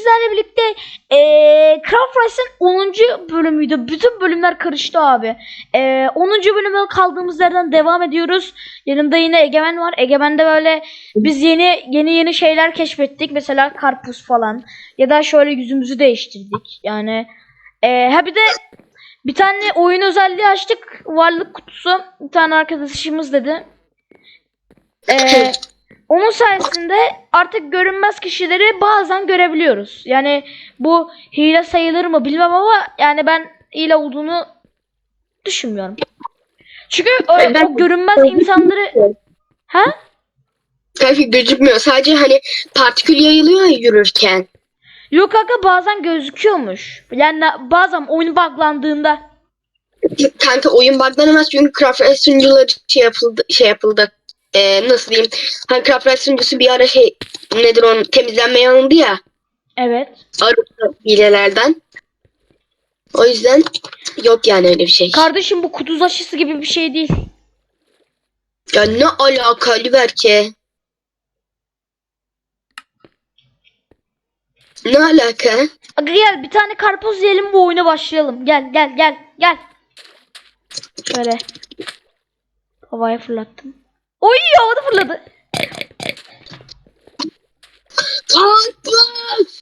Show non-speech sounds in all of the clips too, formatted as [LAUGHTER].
sizlerle birlikte eee Craft Race'ın 10. bölümüydü. Bütün bölümler karıştı abi. Eee 10. bölüme kaldığımız yerden devam ediyoruz. Yanımda yine Egemen var. Egemen'de böyle biz yeni yeni yeni şeyler keşfettik. Mesela karpuz falan. Ya da şöyle yüzümüzü değiştirdik. Yani eee ha bir de bir tane oyun özelliği açtık. Varlık kutusu. Bir tane arkadaşımız dedi. Eee onun sayesinde artık görünmez kişileri bazen görebiliyoruz. Yani bu hile sayılır mı bilmem ama yani ben hile olduğunu düşünmüyorum. Çünkü o, Ben- o görünmez insanları ha? Kanka gözükmüyor. Sadece hani partikül yayılıyor ya yürürken. Yok kanka bazen gözüküyormuş. Yani bazen oyun buglandığında Kanka oyun buglanamaz çünkü Craft sunucuları şey yapıldı. Şey yapıldı. Ee, nasıl diyeyim? Hani Craft Race sunucusu bir ara şey nedir onun temizlenmeye alındı ya. evet. Arı hilelerden. O yüzden yok yani öyle bir şey. Kardeşim bu kuduz aşısı gibi bir şey değil. ya ne alakalı belki? Ne alaka? Aga gel bir tane karpuz yiyelim bu oyuna başlayalım. Gel gel gel gel. Şöyle. Havaya fırlattım. Oy havada fırladı. Karpuz!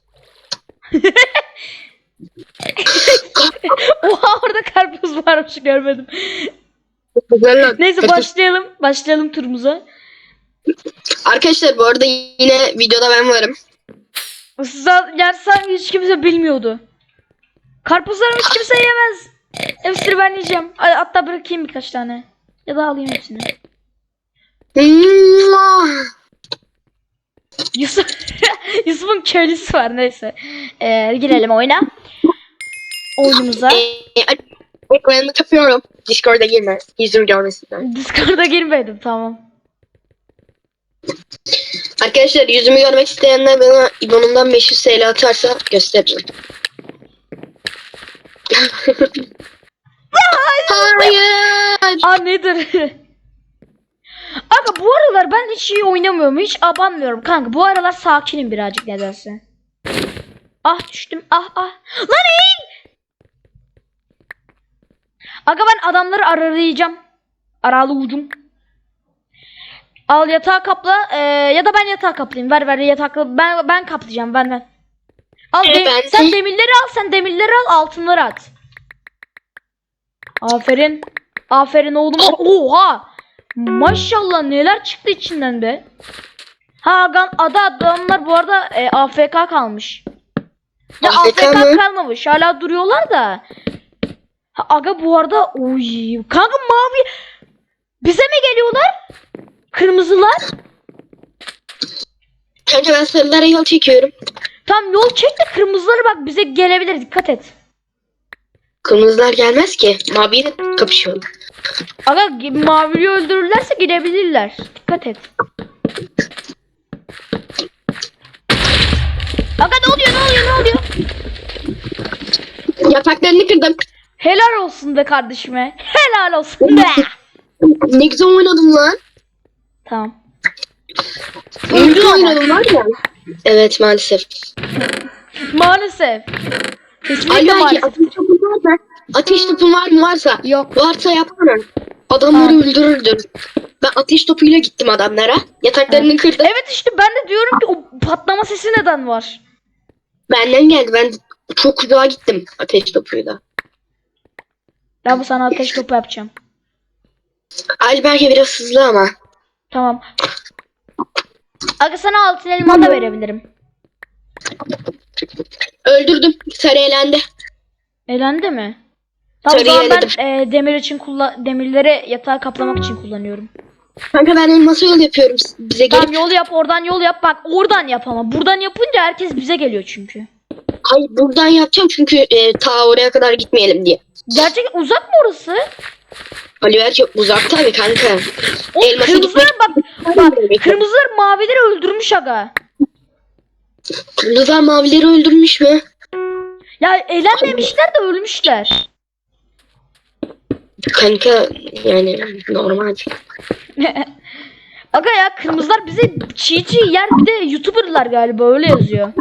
[LAUGHS] Oha orada karpuz varmış görmedim. Güzel. Neyse başlayalım. Başlayalım turumuza. Arkadaşlar bu arada yine videoda ben varım. Sen, yani sanki hiç kimse bilmiyordu. Karpuzlarımı hiç kimse yemez. Hepsini ben yiyeceğim. Hatta bırakayım birkaç tane. Ya da alayım hepsini. Yusuf [LAUGHS] Yusuf'un köylüsü var neyse. Ee, girelim oyuna. Oyunumuza. Ee, ekranını kapıyorum. Discord'a girme. Yüzümü görmesinler. Discord'a girmedim tamam. Arkadaşlar yüzümü görmek isteyenler bana İBAN'ımdan 500 TL atarsa gösteririm. [LAUGHS] Hayır. Aa nedir? [LAUGHS] Aga bu aralar ben hiç iyi oynamıyorum. Hiç abanmıyorum kanka. Bu aralar sakinim birazcık nedense. Ah düştüm. Ah ah. Lan eğil. Aga ben adamları arayacağım. Aralı ucum. Al yatağı kapla. Ee, ya da ben yatağı kaplayayım. Ver ver yatakla. Ben ben kaplayacağım. Ben ben. Al Ee, de- ben sen de- demirleri al. Sen demirleri al. Altınları at. Aferin. Aferin oğlum. Oha. Maşallah neler çıktı içinden be. Ha gan ada adamlar bu arada e, AFK kalmış. Ya AFK AFK, mı? kalmamış. Hala duruyorlar da. Ha, aga bu arada oy kanka mavi bize mi geliyorlar? Kırmızılar. Kanka ben sarılara yol çekiyorum. Tam yol çek de kırmızıları bak bize gelebilir dikkat et. Kırmızılar gelmez ki. Maviyle kapışıyorlar. Aga maviliği öldürürlerse gidebilirler. Dikkat et. Aga ne oluyor ne oluyor ne oluyor? Yapraklarını kırdım. Helal olsun be kardeşime. Helal olsun be. Ne güzel oynadım lan. Tamam. Ama. oynadım var ya. Evet maalesef. Maalesef. Kesinlikle belki maalesef. varsa, ateş topun var mı varsa, Yok. varsa yaparım. Adamları Ha. öldürürdüm. Ben ateş topuyla gittim adamlara. Yataklarını kırdım. Evet işte ben de diyorum ki o patlama sesi neden var? Benden geldi. Ben çok uzağa gittim ateş topuyla. Ben bu sana ateş topu yapacağım. Ali belki biraz hızlı ama. Tamam. Aga sana altın elma da verebilirim. Öldürdüm. Sarı elendi. Elendi mi? Tamam o Sarıyı zaman ben e, demir için kullan demirleri yatağa kaplamak için kullanıyorum. Kanka ben elması yol yapıyorum. Bize gelip. Tamam yol yap oradan yol yap bak oradan yap ama buradan yapınca herkes bize geliyor çünkü. Hayır buradan yapacağım çünkü e, ta oraya kadar gitmeyelim diye. Gerçekten uzak mı orası? Ali belki uzak tabii kanka. O Elması kırmızılar gitmek- bak bak kırmızılar mavileri öldürmüş aga. Kırmızılar mavileri öldürmüş mü? Ya eğlenmemişler de ölmüşler. Kanka yani normal. [LAUGHS] Aga ya kırmızılar bizi çiğ çiğ yer bir de youtuberlar galiba öyle yazıyor.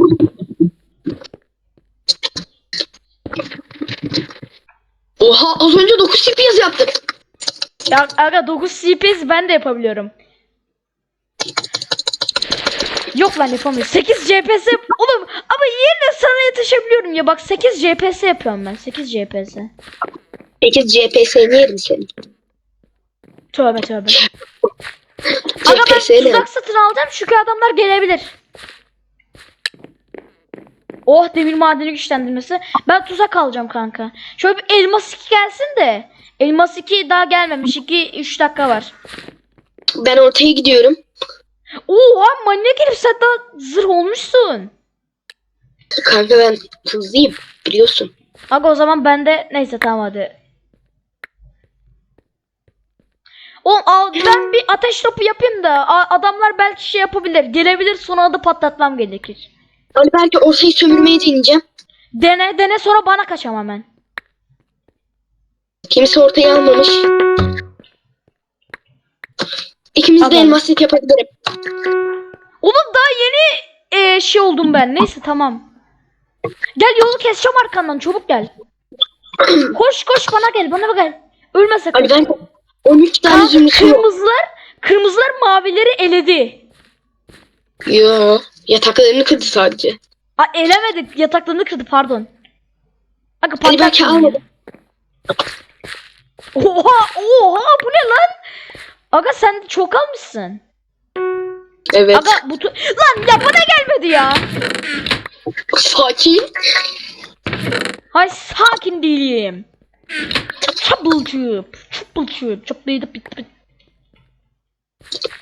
Oha az önce 9 CPS yaptık. Ya aga 9 CPS ben de yapabiliyorum. Yok lan yapamıyorum. 8 CPS oğlum ama yine sana yetişebiliyorum ya bak 8 CPS yapıyorum ben. 8 CPS. 8 CPS'ni yerim senin. Tövbe tövbe. [LAUGHS] Aga ben CPS ne? tuzak satın alacağım çünkü adamlar gelebilir. Oh demir madeni güçlendirmesi. Ben tuzak alacağım kanka. Şöyle bir elmas 2 gelsin de. Elmas 2 daha gelmemiş. 2-3 dakika var. Ben ortaya gidiyorum. Oha manyak herif sen daha zırh olmuşsun. Kanka ben hızlıyım biliyorsun. Aga o zaman ben de neyse tamam hadi. Oğlum al, ben bir ateş topu yapayım da a- adamlar belki şey yapabilir. Gelebilir sonra da patlatmam gerekir. Hani belki ortayı sömürmeyi deneyeceğim. Dene dene sonra bana kaçam hemen. Kimse ortaya almamış. İkimiz de elmas set yapabilirim. Oğlum daha yeni e, şey oldum ben. Neyse tamam. Gel yolu keseceğim arkandan çabuk gel. [CLEARS THROAT] koş koş bana gel bana gel. Ölme sakın. Hani ben 13 tane Kanka, zümrütüm yok. kırmızılar kırmızılar mavileri eledi. Yo. Yataklarını kırdı sadece. Aa, elemedik yataklarını kırdı pardon. Aga Hani belki almadım. Oha oha bu ne lan? Aga sen çok almışsın. Evet. Aga bu lan ya bana gelmedi ya. Sakin. Hay sakin değilim. Çabılçıp, çabılçıp, çaplıydı bit bit.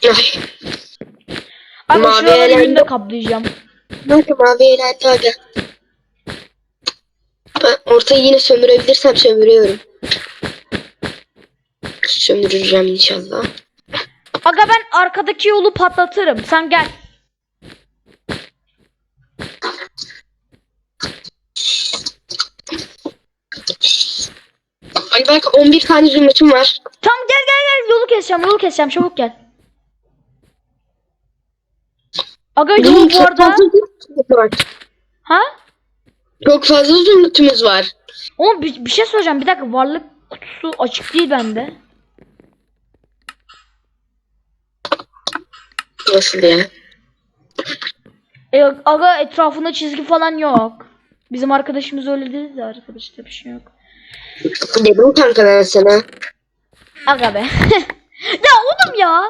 Ay. Aga Mavi şuraları yünle kaplayacağım. Bakın mavi eğlendi aga. Ben ortayı yine sömürebilirsem sömürüyorum. Sömüreceğim inşallah. Aga ben arkadaki yolu patlatırım. Sen gel. Hani belki 11 tane zümrütüm var. Tamam gel gel gel yolu keseceğim yolu keseceğim çabuk gel. Aga yol bu arada. Ha? Çok fazla zümrütümüz var. Oğlum bir, bir şey söyleyeceğim bir dakika varlık kutusu açık değil bende. Nasıl ya? E, aga etrafında çizgi falan yok. Bizim arkadaşımız öyle dedi de arkadaşta bir şey yok. Dedim kanka ben sana. Aga be. [LAUGHS] ya oğlum ya.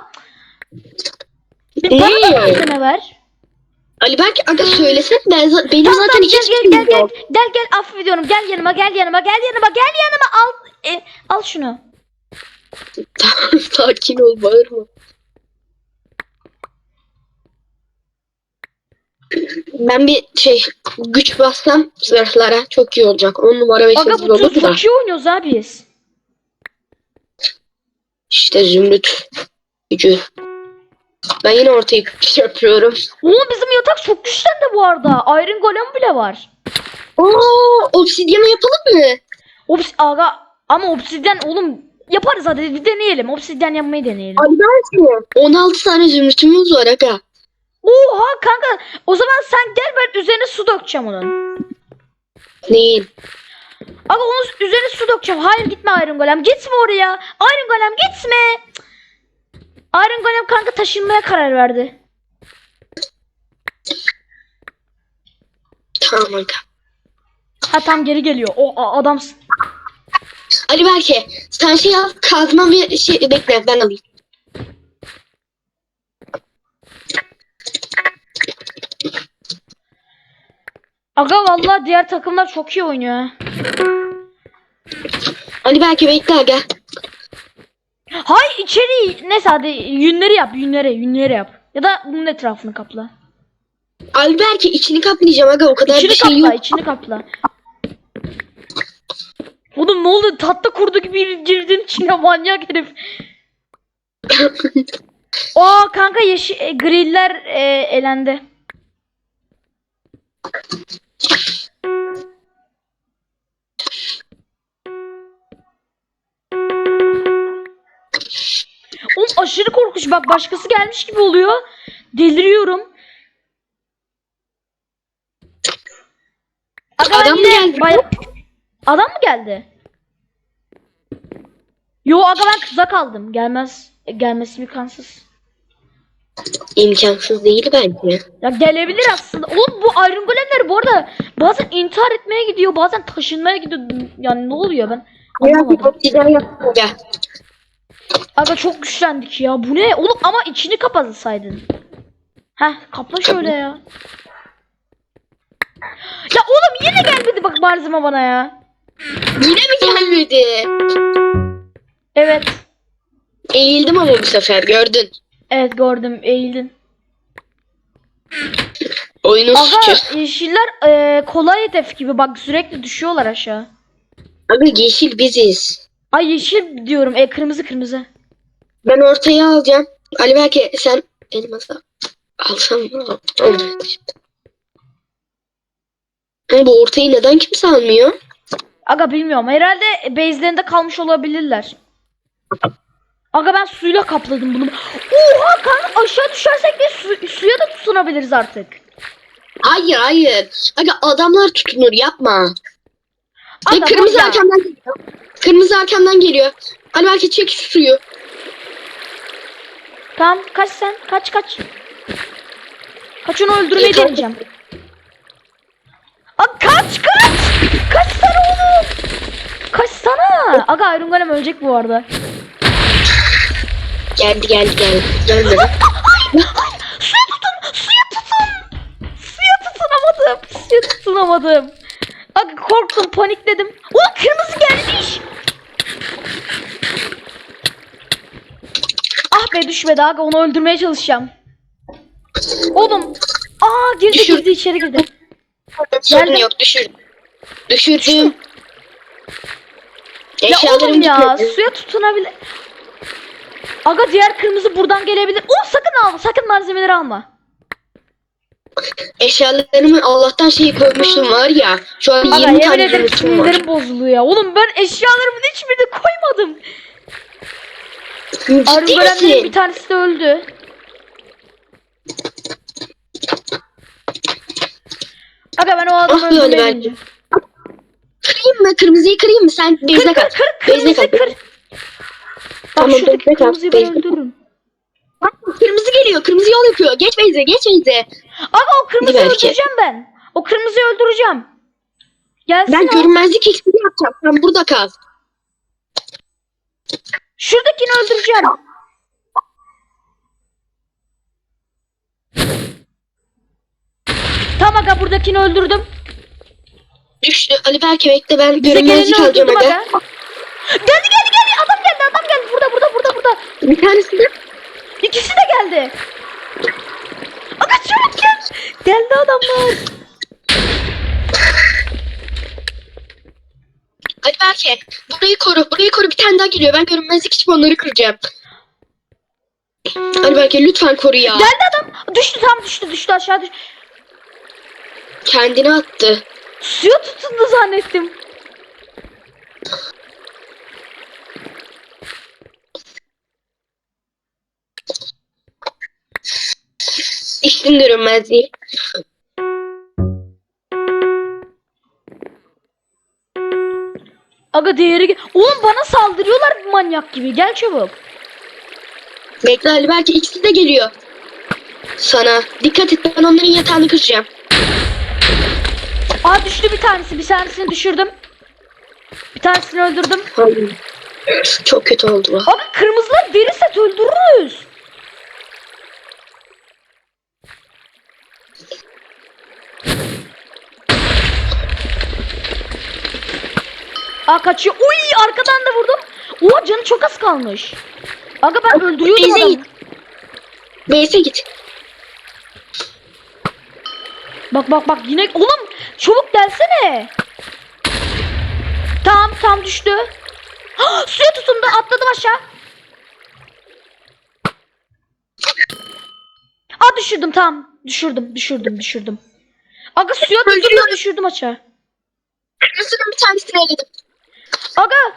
Ne? Bana da tane ver. Ali belki aga söylesen ben za- benim Tamam, zaten tamam, hiç gel, gel, gel, gel, yok. gel, gel, affediyorum. Gel yanıma, gel yanıma, gel yanıma, gel yanıma. Al, e, al şunu. Tamam [LAUGHS] sakin ol bağırma. Ben bir şey güç bassam zırhlara çok iyi olacak. 10 numara ve Aga 8 bu çok iyi oynuyoruz abi biz. İşte zümrüt gücü. Ben yine ortaya [LAUGHS] şey yapıyorum. Oğlum bizim yatak çok güçlendi bu arada. Iron Golem bile var. Oo, obsidyana yapalım mı? Obs aga ama obsidyen oğlum yaparız hadi bir deneyelim. Obsidyen yapmayı deneyelim. Belki. 16 tane zümrütümüz var aga. Oha kanka o zaman sen gel ben üzerine su dökeceğim onun. Neyin? Aga onun üzerine su dökeceğim. Hayır gitme Iron Golem. Gitme oraya. Iron Golem gitme. Iron Golem kanka taşınmaya karar verdi. Tamam aga. Ha tam geri geliyor. O adamsın. Ali belki sen şey al kazma bir şey bekle ben alayım. Aga vallahi diğer takımlar çok iyi oynuyor. Ali belki bekle aga. Hay içeri neyse hadi yünleri yap yünleri yünleri yap. Ya da bunun etrafını kapla. Ali belki içini kaplayacağım aga o kadar İçini bir şey kapla yok. içini kapla. Oğlum ne oldu? Tatlı kurdu gibi girdin içine [LAUGHS] manyak herif. [LAUGHS] Aa kanka yeşil e, griller e, elendi. Oğlum aşırı korkunç bak başkası gelmiş gibi oluyor. Deliriyorum. Aga Adam mı geldi? bay- Adam mı geldi? Yo aga ben kıza kaldım. Gelmez. Gelmesi imkansız. İmkansız değil bence. Ya gelebilir aslında. Oğlum bu Iron Golemler bu arada bazen intihar etmeye gidiyor, bazen taşınmaya gidiyor. Yani ne oluyor ben anlamadım. Aga çok güçlendik ya. Bu ne? Oğlum ama içini kapatsaydın. Heh kapla şöyle ya. Ya oğlum yine gelmedi bak malzeme bana ya. Yine mi gelmedi? Evet. Eğildim ama bu sefer gördün. Evet gördüm eğildin. Oyunun suçu. Aga yeşiller e, kolay hedef gibi bak sürekli düşüyorlar aşağı. Abi yeşil biziz. Ay yeşil diyorum e kırmızı kırmızı. Ben ortaya alacağım. Ali belki sen elmasa alsam mı? Olmadı. Ama bu ortayı neden kimse almıyor? Aga bilmiyorum herhalde base'lerinde kalmış olabilirler. Aga ben suyla kapladım bunu. Oha kanka aşağı düşersek de su- suya da tutunabiliriz artık. Hayır hayır. Aga adamlar tutunur yapma. Ve Aga kırmızı ya. arkamdan geliyor. Kırmızı arkamdan geliyor. Ali belki çek şu suyu. Tamam kaç sen kaç kaç. Kaç onu öldürmeyi Yeter. deneyeceğim. Aga kaç kaç. Kaç sana oğlum. Kaç sana. Aga Iron Golem ölecek bu arada. Geldi geldi geldi. Geldi. Suya tutun! Suya tutun! Suya tutunamadım. Suya tutunamadım. Aga korktum, panikledim. Ulan kırmızı gelmiş. Ah be düşmedi aga onu öldürmeye çalışacağım. Oğlum. Aa girdi Düşür. girdi içeri girdi. Sorun yok düşür. Düşürdüm. Ya Eşyalarım oğlum ya gitmedi. suya tutunabilir. Aga diğer kırmızı buradan gelebilir. Oh sakın alma sakın malzemeleri alma. Eşyalarımı Allah'tan şeyi koymuştum var ya. Şu an Aga 20 yemin tane ederim var. sinirlerim bozuluyor ya. Oğlum ben eşyalarımın hiçbirini koymadım. Ciddi görenlerin bir misin? tanesi de öldü. Aga ben o adamı Ah öldürmeye belki. gideceğim. Kırayım mı? Kırmızıyı kırayım mı? Sen Kır bezine kır kal. kır Bezine kırmızı kır. Bak Tamam, şuradaki kırmızıyı ben öldürürüm. Bak, Kırmızı geliyor. Kırmızı yol yapıyor. Geç Beyze. Geç Beyze. Aga o kırmızıyı öldüreceğim ben. O kırmızıyı öldüreceğim. Gelsin Ben o. görünmezlik iksiri yapacağım. Sen burada kal. Şuradakini öldüreceğim. Tamam aga buradakini öldürdüm. Düştü. Ali belki bekle. Ben Bize görünmezlik alacağım aga. aga. Geldi geldi geldi adam geldi burada burada burada burada. Bir tanesi de İkisi de geldi. Aga çabuk gel. Geldi adamlar. Ali belki. Burayı koru. Burayı koru. Bir tane daha geliyor. Ben görünmezlik için onları kıracağım. Ali belki lütfen koru ya. Geldi adam. Düştü tam düştü düştü aşağı düştü. Kendini attı. Suya tutundu zannettim. İçtin görünmezliği. Aga değeri Oğlum bana saldırıyorlar manyak gibi. Gel çabuk. Bekle Ali belki ikisi de geliyor. Sana. Dikkat et ben onların yatağını kıracağım. Aa düştü bir tanesi. Bir tanesini düşürdüm. Bir tanesini öldürdüm. Hayır. Çok kötü oldu bu. Abi kırmızılar deri set öldürürüz. Aa kaçıyor. Uy arkadan da vurdum. Oha canı çok az kalmış. Aga ben öldürüyordum Bize adamı. git. Beyse git. Bak bak bak yine oğlum çabuk gelsene. Tamam tam düştü. Suya tutundu atladım aşağı. Aa düşürdüm tamam. Düşürdüm düşürdüm düşürdüm. Aga suya Öldürüyorum. düşürdüm aşağı. Kırmızının bir tanesini eledim. Aga.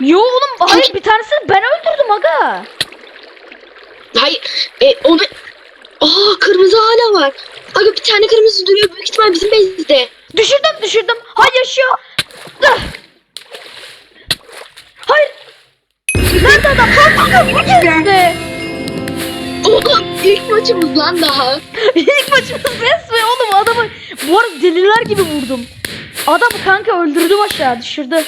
Yo oğlum hayır bir tanesini ben öldürdüm aga. Hayır. E, onu... Aa kırmızı hala var. Aga bir tane kırmızı duruyor. Büyük ihtimal bizim bezde. Düşürdüm düşürdüm. Hay yaşıyor. Ah. Hay adam. Kanka bu geldi. Oğlum ilk maçımız lan daha. [LAUGHS] İlk maçımız resmi oğlum adamı bu arada deliler gibi vurdum. Adam kanka öldürdüm aşağı düşürdü.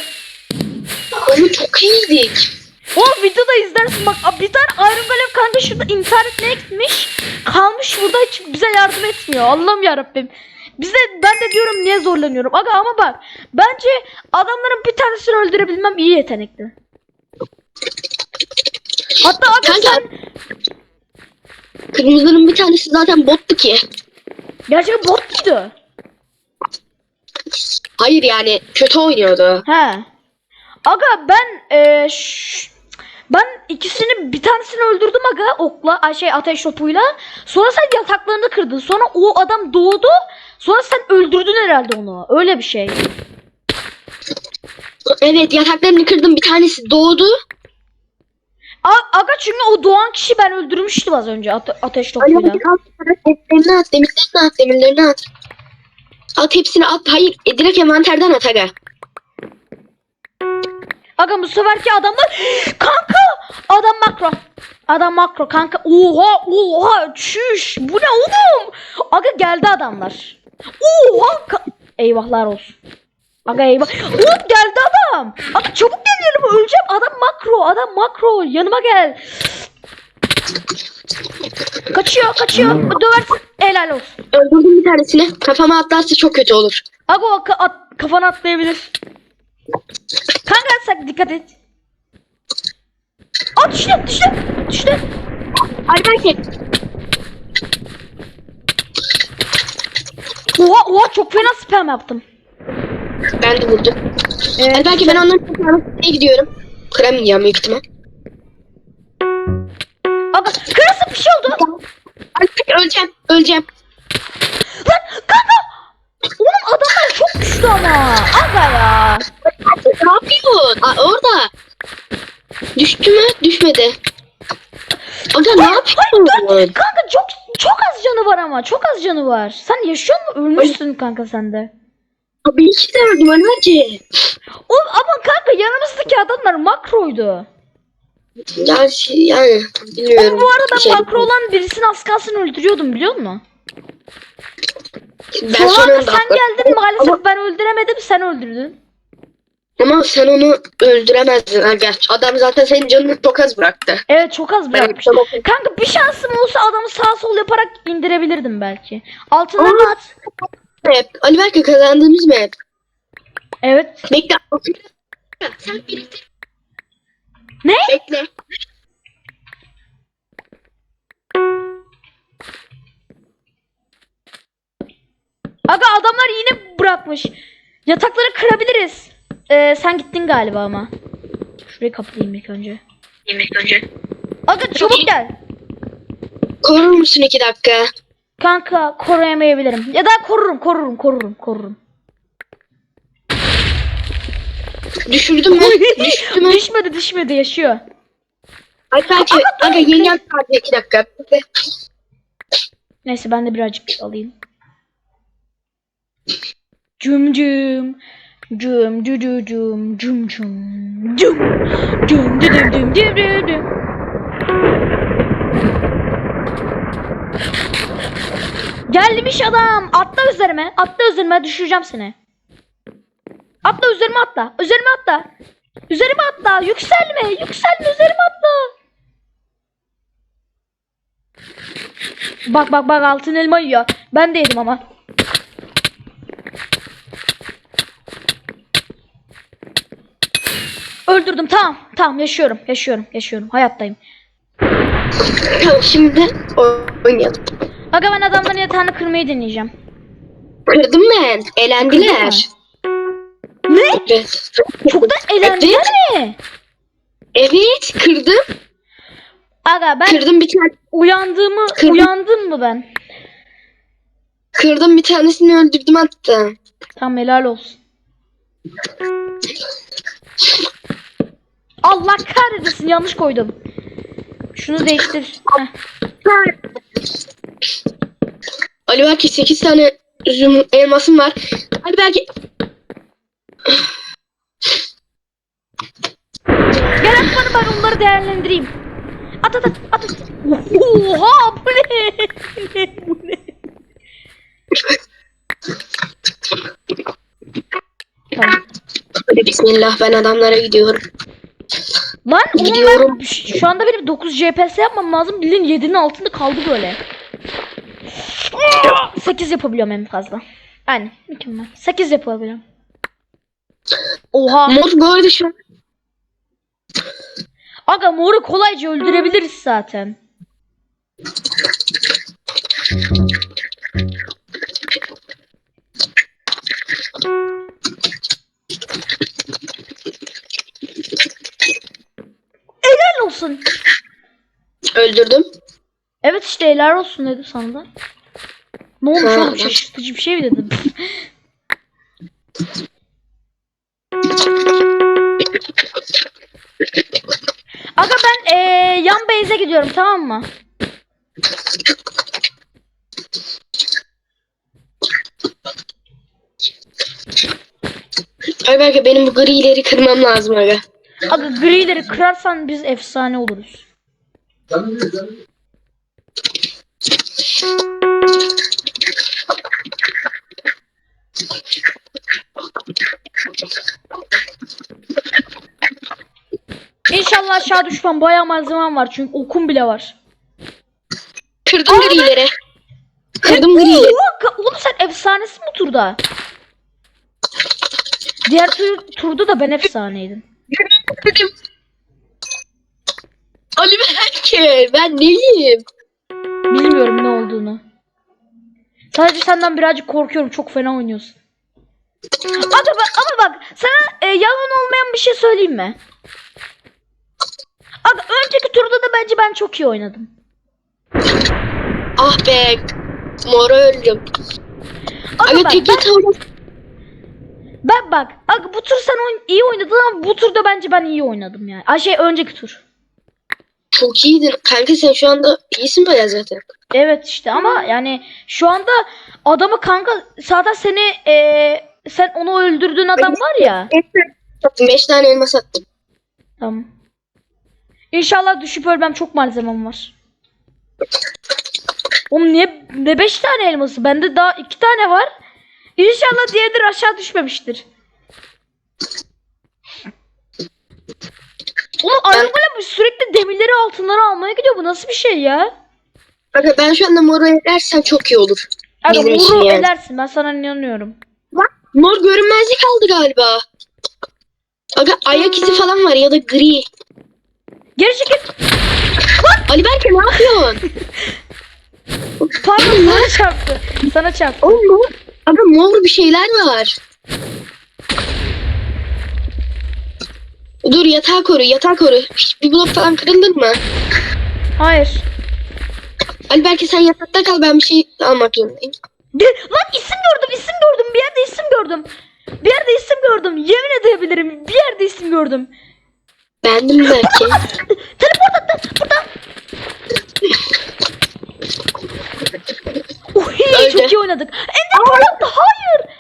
Oğlum çok iyiydik. Oğlum videoda izlersin bak bir tane Iron Golem kanka şurada intihar etmeye gitmiş. Kalmış burada hiç bize yardım etmiyor. Allah'ım yarabbim. Bize ben de diyorum niye zorlanıyorum. Aga ama bak bence adamların bir tanesini öldürebilmem iyi yetenekli. Hatta aga Kanka- sen Kırmızının bir tanesi zaten bottu ki. gerçekten bot muydu? Hayır yani kötü oynuyordu. He. Aga ben e, ben ikisini bir tanesini öldürdüm aga okla ay şey ateş topuyla. Sonra sen yataklarını kırdın. Sonra o adam doğdu. Sonra sen öldürdün herhalde onu. Öyle bir şey. Evet yataklarını kırdım bir tanesi doğdu. A- aga çünkü o doğan kişi ben öldürmüştüm az önce ate- ateş Ali topuyla. hadi kalk demirlerini at demirlerini at demirlerini at. At hepsini at. Hayır e, direkt envanterden at aga. Aga bu seferki adamlar [GASPS] kanka adam makro. Adam makro kanka. Oha oha çüş. Bu ne oğlum? Aga geldi adamlar. Oha eyvahlar olsun. Aga eyvah. Oğlum geldi adam. Aga çabuk gelelim öleceğim. Adam makro. Adam makro. Yanıma gel. Kaçıyor kaçıyor. Döversin. Helal olsun. Öldürdüm bir tanesini. Kafama atlarsa çok kötü olur. Aga o ka- at- kafana atlayabilir. Kanka sak dikkat et. At düştü düştü düştü. Belki. Oha oha çok fena spam yaptım. Ben de vurdum. Evet. Belki ben onların kurtarmasına gidiyorum. Kıramayacağım büyük ihtimal. Aga kırası bir şey oldu. Belki öleceğim. Öleceğim. Lan kanka. Oğlum adamlar çok güçlü ama. Aga ya. Ne yapıyorsun? Aa, orada. Düştü mü? Düşmedi. Aga ne yapıyorsun? Kanka çok çok az canı var ama. Çok az canı var. Sen yaşıyor musun? Ölmüşsün kanka sen de. Abi iki de öldüm ölmem ki. Oğlum ama kanka yanımızdaki adamlar makroydu. Yani, şey, yani bilmiyorum. Oğlum bu arada Şey, makro olan birisini az kalsın öldürüyordum biliyor musun? Ben Sonra sonra sen geldin maalesef ben öldüremedim sen öldürdün. Ama sen onu öldüremezdin aga. Adam zaten senin canını çok az bıraktı. Evet çok az Ben bırakmış. Kanka bir şansım olsa adamı sağ sol yaparak indirebilirdim belki. Altından Aa. at. Hep. Ali Berk'e kazandığımız mı hep? Evet. Bekle. Sen biriktir. Ne? Bekle. Aga adamlar yine bırakmış. Yatakları kırabiliriz. Ee, sen gittin galiba ama. Şurayı kapatayım ilk önce. Yemek önce. Aga çabuk gel. Korur musun iki dakika? Kanka koruyamayabilirim. Ya da korurum korurum korurum korurum. Düşürdün mü? Düştü mü? düşmedi düşmedi yaşıyor. Ali Berk'e aga yengem kaldı iki dakika. Bekle. Neyse ben de birazcık alayım. Cum cum. Cum cu cu cum cum cum cum cum du dum dum du du Gelmiş adam. Atla üzerime. Atla üzerime düşüreceğim seni. Atla üzerime atla. Üzerime atla. Üzerime atla. Yükselme. Yükselme üzerime atla. Bak bak bak altın elma yiyor. Ben de yedim ama. Öldürdüm tamam. Tamam yaşıyorum. Yaşıyorum. Yaşıyorum. Hayattayım. Şimdi oynayalım. Aga ben adamların yatağını kırmayı deneyeceğim. Kırdım ben. Elendiler. Ne? Evet. Çok da eğlendiler mi? Evet kırdım. Aga ben Kırdım bir tane. uyandığımı Kırdım. uyandım mı ben? Kırdım bir tanesini öldürdüm hatta. Tamam helal olsun. Allah kahretsin yanlış koydum. Şunu değiştir. Heh. Ali belki 8 tane üzüm elmasım var. Ali belki Gel at bana ben onları değerlendireyim. At at at at. at. Oha bu ne? [LAUGHS] bu ne? Tamam. Bismillah ben adamlara gidiyorum. Lan Gidiyorum. ben şu anda benim 9 JPS yapmam lazım. Bilin 7'nin altında kaldı böyle. 8 yapabiliyorum en fazla. Aynen mükemmel. 8 yapabiliyorum. Oha. Mod bu arada şu Aga moru kolayca öldürebiliriz zaten. Olsun. öldürdüm. Evet işte helal olsun dedi sana da. Ne olmuş Ha, oğlum şaşırtıcı bir şey mi dedim? Aga ben eee, yan base'e gidiyorum tamam mı? Ay belki benim bu grileri kırmam lazım aga. Aga grileri kırarsan biz efsane oluruz. İnşallah aşağı düşmem. Bayağı malzemem var çünkü okum bile var. Kırdım grileri. Kırdım grileri. Oğlum sen efsanesin bu turda. Diğer tur, turda da ben efsaneydim. Kırdım. Ali belki ben neyim? Bilmiyorum ne olduğunu. Sadece senden birazcık korkuyorum. Çok fena oynuyorsun. Aga bak, ama bak sana e, yalan olmayan bir şey söyleyeyim mi? Aga önceki turda da bence ben çok iyi oynadım. Ah be. Mora öldüm. Aga Aga bak, ben, ben bak. Aga bu tur sen oyn- iyi oynadın ama bu turda bence ben iyi oynadım yani. Ay şey önceki tur. Çok iyiydin. Kanka sen şu anda iyisin baya zaten. Evet işte ama yani şu anda adamı kanka zaten seni e, sen onu öldürdüğün adam var ya. Sattım. Beş tane elma sattım. Tamam. İnşallah düşüp ölmem çok malzemem var. Oğlum niye ne beş tane elması? Bende daha iki tane var. İnşallah diğerleri aşağı düşmemiştir. Oğlum Iron Golem sürekli demirleri altınları almaya gidiyor. Bu nasıl bir şey ya? Aga ben şu anda moru edersen çok iyi olur. Aga Bizim için moru yani. edersin. Ben sana inanıyorum. Mor görünmezlik aldı galiba. Aga ayak izi falan var ya da gri. Geri çekil. Ali Berke ne yapıyorsun? Pardon sana çarptı. Sana çarptı. Oğlum mor. Aga mor bir şeyler var. Dur yatağı koru yatağı koru. Bir blok falan kırılır mı? Hayır. Ali Berke sen yatakta kal ben bir şey almak zorundayım. Ge- Lan isim gördüm, isim gördüm. Bir yerde isim gördüm. Bir yerde isim gördüm. Yemin edebilirim. Bir yerde isim gördüm. Bendim belki. Teleport attı. Burada. Uy, çok iyi oynadık. Ender attı. Hayır.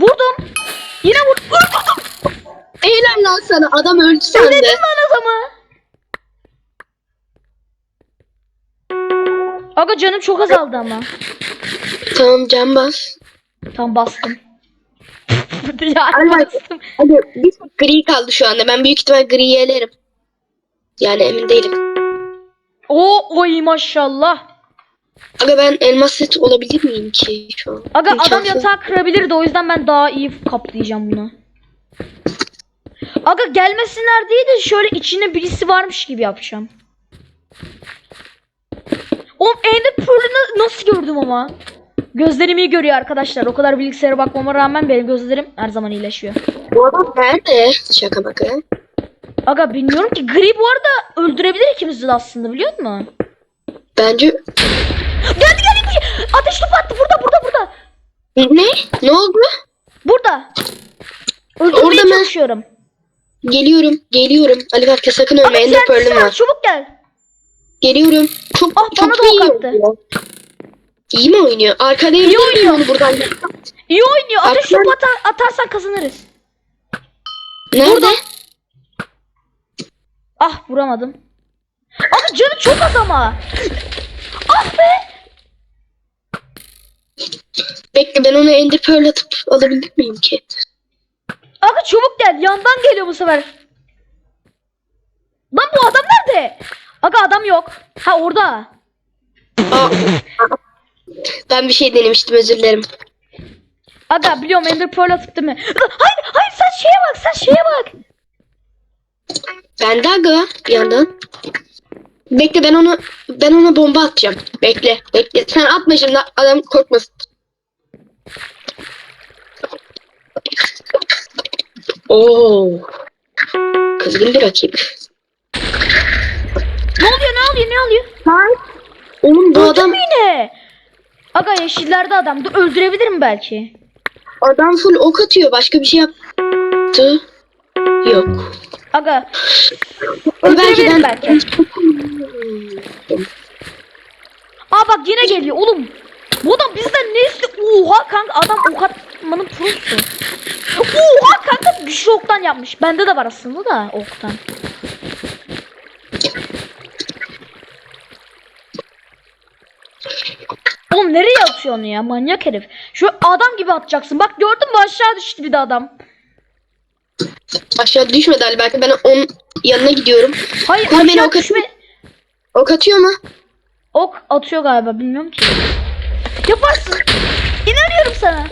Vurdum. Yine vurdum. Vurdum. Eğlen lan sana adam öldü sandı. Öldürdüm lan adamı. Aga canım çok azaldı ama. Tamam can bas. Tam bastım. [LAUGHS] ya Allah. bastım. Hadi bir tek gri kaldı şu anda. Ben büyük ihtimal griyi elerim. Yani emin değilim. O oy maşallah. Aga ben elmas set olabilir miyim ki şu an? Aga adam İmkansız. yatağı kırabilirdi o yüzden ben daha iyi kaplayacağım bunu. Aga gelmesinler diye de şöyle içinde birisi varmış gibi yapacağım. Oğlum Ender Pearl'ını nasıl gördüm ama? Gözlerim iyi görüyor arkadaşlar. O kadar bilgisayara bakmama rağmen benim gözlerim her zaman iyileşiyor. Bu adam nerede? Şaka baka. Aga bilmiyorum ki Gri bu arada öldürebilir ikimizi de aslında biliyor musun? Bence... Geldi geldi. Ateş topu attı burada burada burada. Ne? Ne oldu? Burada. Öldürmeye Orada ben- çalışıyorum. Geliyorum. Geliyorum. Ali Berke sakın ölme. Aga Ender Pearl'üm var çabuk gel. Geliyorum. Çok, Ah, çok da iyi oynuyor. İyi mi oynuyor? Arkada İyi oynuyor. onu buradan. İyi oynuyor. Ateş Atlan- topu atar, atarsan kazanırız. Nerede? Burada. Ah vuramadım. Abi canı çok az ama. Ah be. Bekle ben onu ender pearl atıp alabilir miyim ki? Aga çabuk gel. Yandan geliyor bu sefer. Lan bu adam nerede? Aga adam yok. Ha orada. Aa, [LAUGHS] ben bir şey denemiştim özür dilerim. Aga biliyorum Ender Pearl atıp değil mi? Hayır hayır sen şeye bak sen şeye bak. Ben de aga bir yandan. Bekle ben onu ben ona bomba atacağım. Bekle bekle. Sen atma şimdi adam korkmasın. Oo. Kızgın bir rakip. Ne oluyor ne oluyor ne oluyor? Oğlum bu Öldü adam yine? Aga yeşillerde adam. Dur öldürebilirim belki. adam full ok atıyor. Başka bir şey yaptı. Yok. Aga Belki öldürebilirim ben belki. Aa bak yine geliyor oğlum. Bu adam bizden ne istiyor? Oha kanka adam ok atmanın prosu. Oha kanka güçlü oktan yapmış. Bende de var aslında da oktan. Oğlum nereye atıyorsun ya manyak herif. Şu adam gibi atacaksın. Bak gördün mü aşağı düştü bir de adam. aşağı düşmedi Ali. Belki ben onun yanına gidiyorum. Hayır beni aşağı ok at- düşme. Ok atıyor mu? Ok atıyor galiba bilmiyorum ki. Yaparsın. İnanıyorum sana.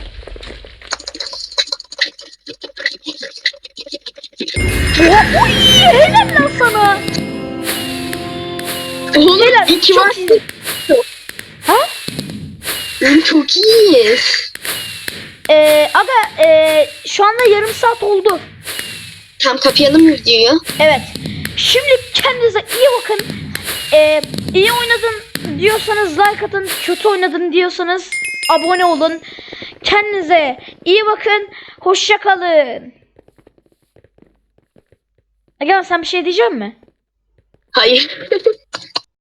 Oha oy helal lan sana. Oğlum Helal iki çok iyi. Ha? Oğlum çok iyiyiz. Ee, aga ee, şu anda yarım saat oldu. Tam kapayalım videoyu. Evet. Şimdi kendinize iyi bakın. Ee, iyi oynadın diyorsanız like atın. Kötü oynadın diyorsanız abone olun. Kendinize iyi bakın. Hoşça kalın. Egemen sen bir şey diyecek misin? Hayır. [LAUGHS]